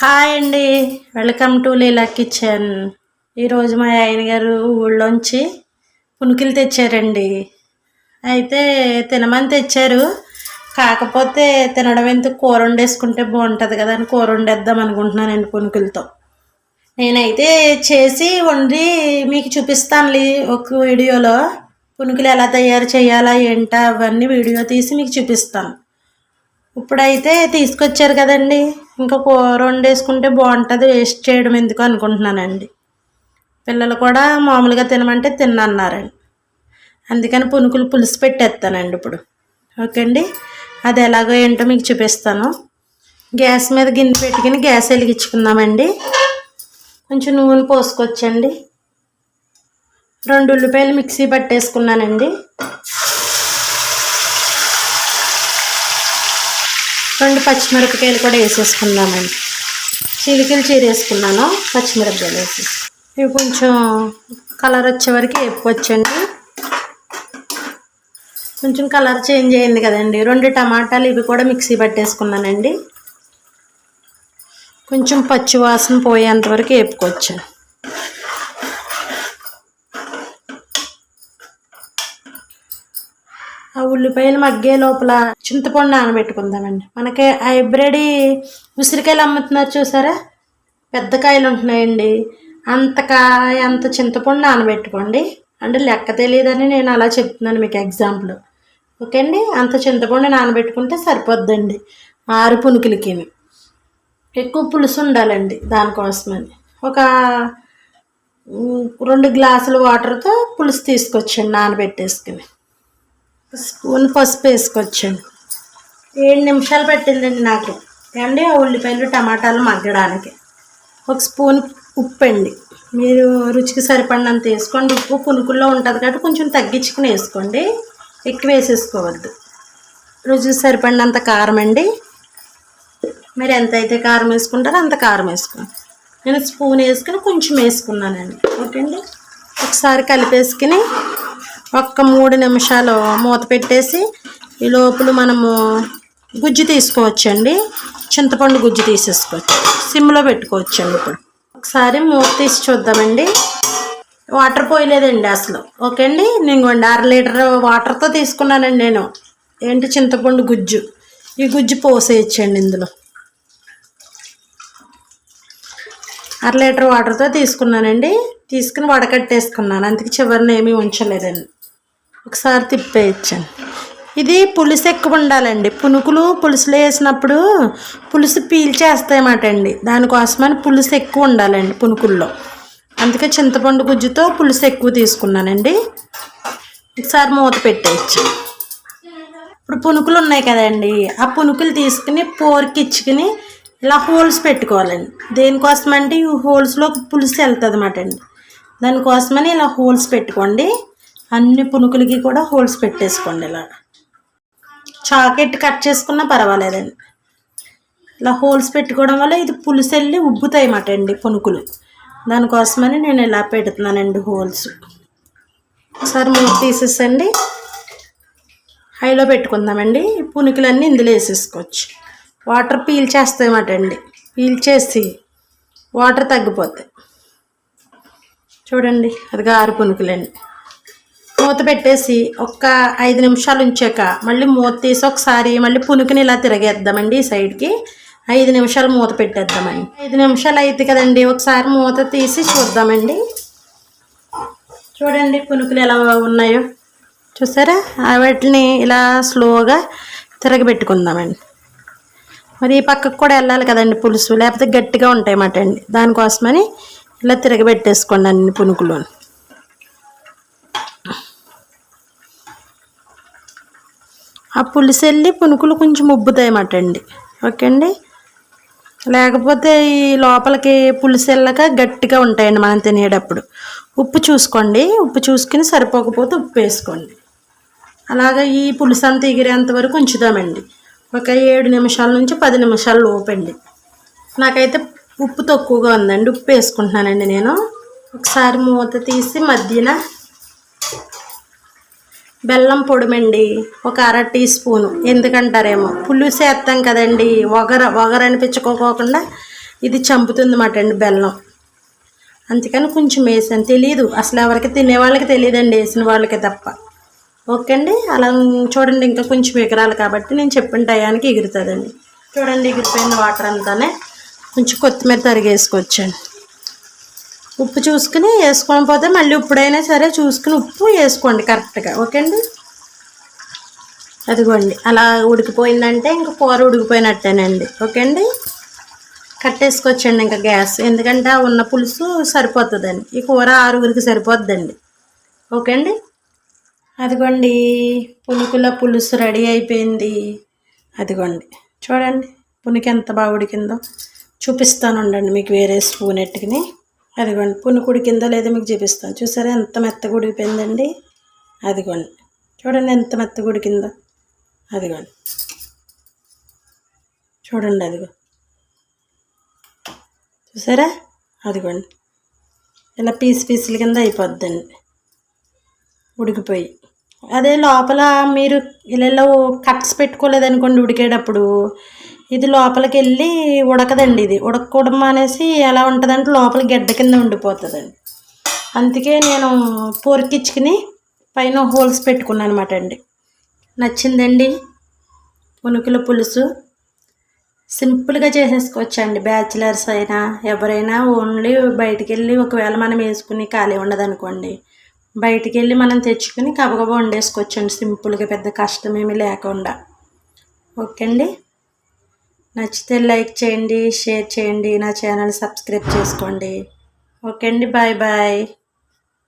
Hi అండి. Welcome to Leela kitchen. ఈరోజు మా ఆయన గారు ఊళ్ళోంచి పునుకులు తెచ్చారండి. అయితే తినమని తెచ్చారు. కాకపోతే తినడం ఎందుకు కూర వండేసుకుంటే బాగుంటుంది కదా అని కూర వండేద్దాం అనుకుంటున్నానండి పునుకులతో. నేనైతే చేసి వండి మీకు చూపిస్తాను ఒక వీడియోలో. పునుకులు ఎలా తయారు చేయాలా ఏంటా అవన్నీ వీడియో తీసి మీకు చూపిస్తాను. ఇప్పుడైతే తీసుకొచ్చారు కదండి. ఇంకా కూర వండేసుకుంటే బాగుంటుంది. వేస్ట్ చేయడం ఎందుకు అనుకుంటున్నానండి. పిల్లలు కూడా మామూలుగా తినమంటే తిన్నన్నారండి. అందుకని పునుకులు పులుసు పెట్టేస్తానండి ఇప్పుడు. ఓకే అండి అది ఎలాగో ఏంటో మీకు చూపిస్తాను. గ్యాస్ మీద గిన్నె పెట్టుకుని గ్యాస్ వెలిగించుకుందామండి. కొంచెం నూనె పోసుకొచ్చండి. రెండు ఉల్లిపాయలు మిక్సీ పట్టేసుకున్నానండి. రెండు పచ్చిమిరపకాయలు కూడా వేసేసుకుందామండి. చిలికలు చీరేసుకున్నాను పచ్చిమిరపకాయలు వేసేసి ఇవి కొంచెం కలర్ వచ్చే వరకు వేపుకొచ్చండి కొంచెం కలర్ చేంజ్ అయింది కదండి. రెండు టమాటాలు ఇవి కూడా మిక్సీ పట్టేసుకున్నానండి. కొంచెం పచ్చి వాసన పోయేంత వరకు ఆ ఉల్లిపాయలు మగ్గే లోపల చింతపండు నానబెట్టుకుందామండి. మనకి హైబ్రిడ్ ఉసిరికాయలు అమ్ముతున్నారు చూసారా? పెద్ద కాయలు ఉంటున్నాయండి. అంత కాయ అంత చింతపండు నానబెట్టుకోండి. అంటే లెక్క తెలియదని నేను అలా చెప్తున్నాను మీకు ఎగ్జాంపుల్. ఓకే అండి? అంత చింతపండు నానబెట్టుకుంటే సరిపోద్దండి. ఆరు పునుకులకి ఎక్కువ పులుసు ఉండాలండి దానికోసమని. ఒక రెండు గ్లాసుల వాటర్తో పులుసు తీసుకొచ్చండి నానబెట్టేసుకుని. స్పూన్ పసుపు వేసుకొచ్చండి ఏడు నిమిషాలు పట్టిందండి నాకు. ఏమండి? ఆ ఉల్లిపాయలు టమాటాలు మగ్గడానికి. ఒక స్పూన్ ఉప్పు అండి. మీరు రుచికి సరిపడినంత వేసుకోండి. ఉప్పు పునుకుల్లో ఉంటుంది కాబట్టి కొంచెం తగ్గించుకుని వేసుకోండి. ఎక్కువ వేసేసుకోవద్దు. రుచికి సరిపడినంత కారం అండి. మీరు ఎంత అయితే కారం వేసుకుంటారో అంత కారం వేసుకోండి. నేను స్పూన్ వేసుకుని కొంచెం వేసుకున్నానండి. ఓకే అండి ఒకసారి కలిపేసుకుని ఒక్క మూడు నిమిషాలు మూత పెట్టేసి ఈ లోపల మనము గుజ్జు తీసుకోవచ్చండి. చింతపండు గుజ్జు తీసేసుకోవచ్చు. సిమ్లో పెట్టుకోవచ్చండి ఇప్పుడు. ఒకసారి మూత తీసి చూద్దామండి. వాటర్ పోయలేదండి అసలు. ఓకే అండి? నేను అర లీటర్ వాటర్తో తీసుకున్నానండి నేను. ఏంటి చింతపండు గుజ్జు? ఈ గుజ్జు పోసేయచ్చండి ఇందులో. అర లీటర్ వాటర్తో తీసుకున్నానండి. తీసుకుని వడకట్టేసుకున్నాను. అందుకే చివరిని ఏమీ ఉంచలేదండి. ఒకసారి తిప్పేయచ్చండి ఇది పులుసు ఎక్కువ ఉండాలండి. పునుకులు పులుసులో వేసినప్పుడు పులుసు పీల్చేస్తాయన్నమాట అండి. దానికోసమని పులుసు ఎక్కువ ఉండాలండి పునుకుల్లో. అందుకే చింతపండు గుజ్జుతో పులుసు ఎక్కువ తీసుకున్నానండి. ఒకసారి మూత పెట్టేయచ్చు. ఇప్పుడు పునుకులు ఉన్నాయి కదండి. ఆ పునుకులు తీసుకుని పోర్కి ఇచ్చుకుని ఇలా హోల్స్ పెట్టుకోవాలండి. దేనికోసం అంటే ఈ హోల్స్లో పులుసు వెళ్తుంది అన్నమాట అండి. దానికోసమని ఇలా హోల్స్ పెట్టుకోండి. అన్ని పునుకులకి కూడా హోల్స్ పెట్టేసుకోండి ఇలా. చాకెట్ కట్ చేసుకున్నా పర్వాలేదండి. ఇలా హోల్స్ పెట్టుకోవడం వల్ల ఇది పులుసు వెళ్ళి ఉబ్బుతాయి మాట అండి పునుకులు. దానికోసమని నేను ఇలా పెడుతున్నానండి హోల్స్. ఒకసారి మూత తీసేసండి. హైలో పెట్టుకుందామండి. పునుకులన్నీ ఇందులో వేసేసుకోవచ్చు. వాటర్ పీల్ చేస్తాయన్నమాట అండి. పీల్ చేసి వాటర్ తగ్గిపోతాయి. చూడండి అది గారు పునుకులండి. మూత పెట్టేసి ఒక్క ఐదు నిమిషాలు ఉంచాక మళ్ళీ మూత తీసి ఒకసారి మళ్ళీ పునుకుని ఇలా తిరగేద్దామండి ఈ సైడ్కి. ఐదు నిమిషాలు మూత పెట్టేద్దామండి ఐదు నిమిషాలు అయితే కదండి ఒకసారి మూత తీసి చూద్దామండి. చూడండి పునుకులు ఎలా ఉన్నాయో. చూసారా? వాటిని ఇలా స్లోగా తిరగబెట్టుకుందామండి. మరి ఈ పక్కకు కూడా వెళ్ళాలి కదండి పులుసు లేకపోతే గట్టిగా ఉంటాయి అన్నమాట అండి. దానికోసమని ఇలా తిరగబెట్టేసుకోండి అన్ని పునుకులు. ఆ పులుసు వెళ్ళి పునుకులు కొంచెం ఉబ్బుతాయన్నమాట అండి. ఓకే అండి? లేకపోతే ఈ లోపలికి పులుసు వెళ్ళక గట్టిగా ఉంటాయండి మనం తినేటప్పుడు. ఉప్పు చూసుకోండి. ఉప్పు చూసుకుని సరిపోకపోతే ఉప్పు వేసుకోండి. అలాగా ఈ పులుసు అంతా ఎగిరేంత వరకు ఉంచుదామండి. ఒక ఏడు నిమిషాల నుంచి పది నిమిషాలు లోపండి నాకైతే ఉప్పు తక్కువగా ఉందండి. ఉప్పు వేసుకుంటున్నానండి నేను. ఒకసారి మూత తీసి మధ్యన బెల్లం పొడిమండి. ఒక అర టీ స్పూను. ఎందుకంటారేమో. పులుసేస్తాం కదండి. వగర ఒగర అనిపించుకోకుండా ఇది చంపుతుంది మాట అండి బెల్లం. అందుకని కొంచెం వేసాను. తెలియదు అసలు ఎవరికి తినే వాళ్ళకి తెలియదండి వేసిన వాళ్ళకి తప్ప. ఓకే అండి. అలా చూడండి ఇంకా కొంచెం ఎగరాలి కాబట్టి నేను చెప్పిన టయానికి ఎగురుతుందండి. చూడండి ఎగిరిపోయిన వాటర్ అంతానే కొంచెం కొత్తిమీర తరిగేసుకోవచ్చండి ఉప్పు చూసుకుని వేసుకొని పోతే మళ్ళీ ఇప్పుడైనా సరే చూసుకుని ఉప్పు వేసుకోండి కరెక్ట్గా ఓకే అండి అదిగోండి అలా ఉడికిపోయిందంటే ఇంక కూర ఉడికిపోయినట్టేనండి ఓకే అండి కట్టేసుకొచ్చండి ఇంకా గ్యాస్ ఎందుకంటే ఆ ఉన్న పులుసు సరిపోతుందండి ఈ కూర ఆరుగురికి సరిపోద్దండి ఓకే అండి అదిగోండి పునుకుల పులుసు రెడీ అయిపోయింది అదిగోండి చూడండి పునికి ఎంత బాగా ఉడికిందో చూపిస్తాను ఉండండి మీకు వేరే స్పూన్ ఎట్టుకుని. అదిగోండి పునుకు కింద లేదో మీకు చూపిస్తాను చూసారా ఎంత మెత్త ఉడికిపోయిందండి అదిగోండి చూడండి ఎంత మెత్తగా ఉడికిందో అదిగోండి చూడండి అదిగో. చూసారా? అదిగోండి ఇలా పీస్ పీసుల కింద అయిపోద్దండి. ఉడికిపోయి. అదే లోపల మీరు ఇలా కట్స్ పెట్టుకోలేదనుకోండి ఉడికేటప్పుడు ఇది లోపలికి వెళ్ళి ఉడకదండి ఇది. ఉడకకూడదు అనేసి ఎలా ఉంటుందంటే లోపల గడ్డ కింద ఉండిపోతుందండి. అందుకే నేను పొరికిచ్చుకుని పైన హోల్స్ పెట్టుకున్నాను అనమాట అండి నచ్చిందండి? పునుకుల పులుసు. సింపుల్గా చేసేసుకోవచ్చండి. బ్యాచిలర్స్ అయినా ఎవరైనా ఓన్లీ బయటికి వెళ్ళి ఒకవేళ మనం వేసుకుని ఖాళీ ఉండదనుకోండి బయటికి వెళ్ళి మనం తెచ్చుకుని కబగబా వండేసుకోవచ్చండి. సింపుల్గా పెద్ద కష్టమేమీ లేకుండా. ఓకే అండి నచ్చితే లైక్ చేయండి షేర్ చేయండి నా ఛానల్ సబ్స్క్రైబ్ చేసుకోండి. ఓకే అండి బాయ్ బాయ్.